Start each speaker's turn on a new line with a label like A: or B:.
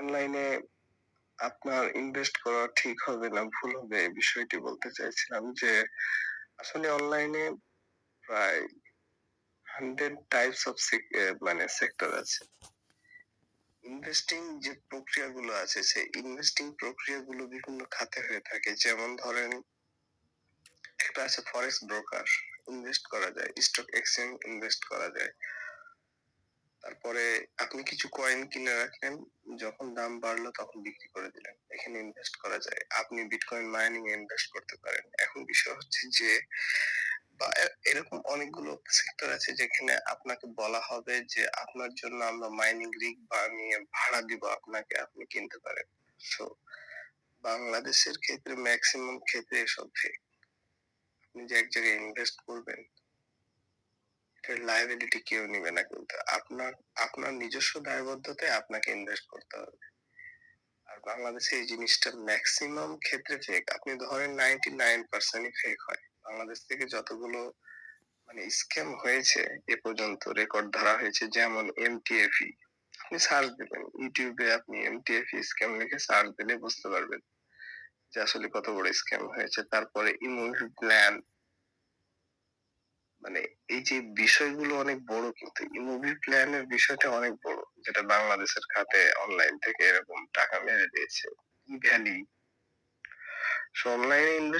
A: অনলাইনে আপনার ইনভেস্ট করা ঠিক হবে না ভুল হবে এই বিষয়টি বলতে চাইছিলাম যে আসলে অনলাইনে প্রায় 100 টাইপস অফ মানে সেক্টর আছে। ইনভেস্টিং যে প্রক্রিয়াগুলো আছে সেই ইনভেস্টিং প্রক্রিয়াগুলো বিভিন্ন খাতে হয়ে থাকে। যেমন ধরেন একটা আছে ফরেক্স ব্রোকার ইনভেস্ট করা যায়, স্টক এক্সচেঞ্জ ইনভেস্ট করা যায়। তারপরে আপনি কিছু কয়েন কিনে রাখলেন, যখন দাম বাড়লো তখন বিক্রি করে দিলেন। এখানে ইনভেস্ট করা যায়। আপনি বিটকয়েন মাইনিং এ ইনভেস্ট করতে পারেন। এখন বিষয় হচ্ছে যে বা এরকম অনেকগুলো সেক্টর আছে যেখানে আপনাকে বলা হবে যে আপনার জন্য আমরা মাইনিং রিগ বানিয়ে ভাড়া দিব আপনাকে, আপনি কিনতে পারেন। সো বাংলাদেশের ক্ষেত্রে ম্যাক্সিমাম ক্ষেত্রে এসব। আপনি যে এক জায়গায় ইনভেস্ট করবেন এটার লায়াবিলিটি কেউ নিবে না কিন্তু। আপনার আপনার নিজস্ব দায়বদ্ধতায় আপনাকে ইনভেস্ট করতে হবে। আর বাংলাদেশে এই জিনিসটা মেক্সিমাম ক্ষেত্রে ফেক। আপনি ধরেন 99% ই ফেক হয়। বাংলাদেশ থেকে যতগুলো মানে স্ক্যাম হয়েছে এ পর্যন্ত রেকর্ড ধরা হয়েছে, যেমন এমটিএফই আপনি সার্চ দিবেন ইউটিউবে আপনি এমটিএফই স্ক্যাম লিখে সার্চ দিলে বুঝতে পারবেন যে আসলে কত বড় স্ক্যাম হয়েছে। তারপরে ইমোজি প্ল্যান মানে এই যে বিষয়গুলো অনেক বড় কিন্তু ইমোভি প্ল্যানের বিষয়টা অনেক বড়। যেটা বাংলাদেশের খাতে অনলাইন থেকে এরকম টাকা মেরে দিয়েছে। ভ্যালি অনলাইনে ইনভেস্ট